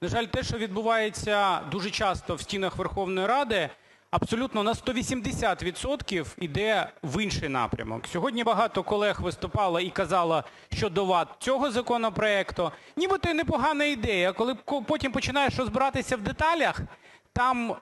На жаль, те, що відбувається дуже часто в стінах Верховної Ради, абсолютно на 180 відсотків іде в інший напрямок. Сьогодні багато колег виступало і казало щодо вад цього законопроекту. Нібито непогана ідея, коли потім починаєш розбиратися в деталях, там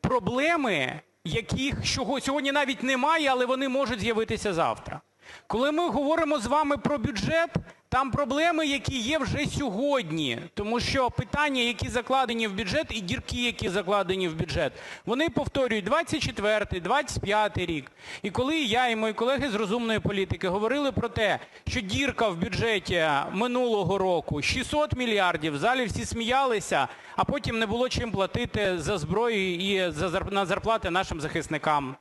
проблеми, яких сьогодні навіть немає, але вони можуть з'явитися завтра. Коли ми говоримо з вами про бюджет, там проблеми, які є вже сьогодні, тому що питання, які закладені в бюджет, і дірки, які закладені в бюджет, вони повторюють 24-й, 25-й рік. І коли я і мої колеги з "Розумної політики" говорили про те, що дірка в бюджеті минулого року 600 мільярдів, в залі всі сміялися, а потім не було чим платити за зброю і на зарплати нашим захисникам.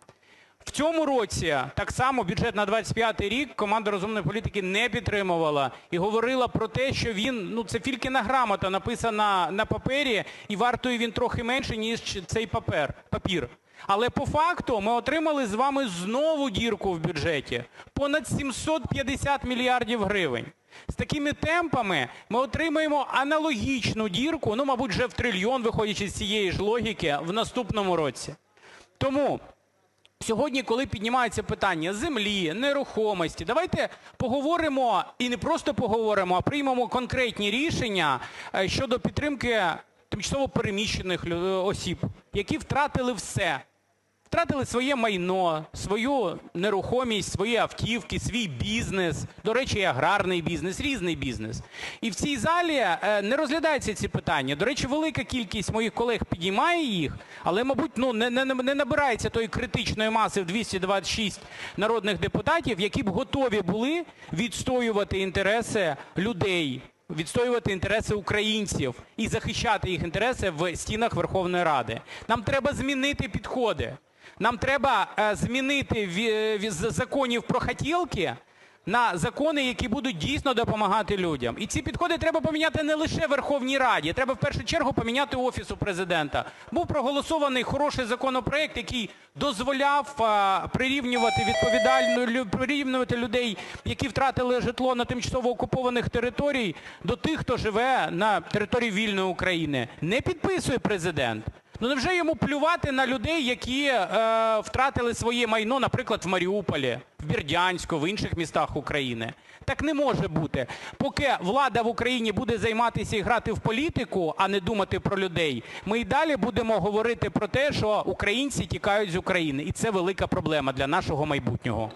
В цьому році так само бюджет на 25-й рік команда "Розумної політики" не підтримувала і говорила про те, що він, ну, це Филькина грамота, написана на папері, і вартує він трохи менше, ніж цей папір. Але по факту ми отримали з вами знову дірку в бюджеті – понад 750 мільярдів гривень. З такими темпами ми отримаємо аналогічну дірку, ну, мабуть, вже в трильйон, виходячи з цієї ж логіки, в наступному році. Тому сьогодні, коли піднімається питання землі, нерухомості, давайте поговоримо, і не просто поговоримо, а приймемо конкретні рішення щодо підтримки тимчасово переміщених осіб, які втратили все: втратили своє майно, свою нерухомість, свої автівки, свій бізнес, до речі, аграрний бізнес, різний бізнес. І в цій залі не розглядаються ці питання. До речі, велика кількість моїх колег піднімає їх, але, мабуть, ну, не не набирається тої критичної маси в 226 народних депутатів, які б готові були відстоювати інтереси людей, відстоювати інтереси українців і захищати їх інтереси в стінах Верховної Ради. Нам треба змінити підходи. Нам треба змінити з законів про "хотєлки" на закони, які будуть дійсно допомагати людям. І ці підходи треба поміняти не лише Верховній Раді, треба в першу чергу поміняти Офісу Президента. Був проголосований хороший законопроект, який дозволяв прирівнювати людей, які втратили житло на тимчасово окупованих територіях, до тих, хто живе на території вільної України. Не підписує Президент. Ну невже йому плювати на людей, які втратили своє майно, наприклад, в Маріуполі, в Бердянську, в інших містах України? Так не може бути. Поки влада в Україні буде займатися і грати в політику, а не думати про людей, ми і далі будемо говорити про те, що українці тікають з України. І це велика проблема для нашого майбутнього.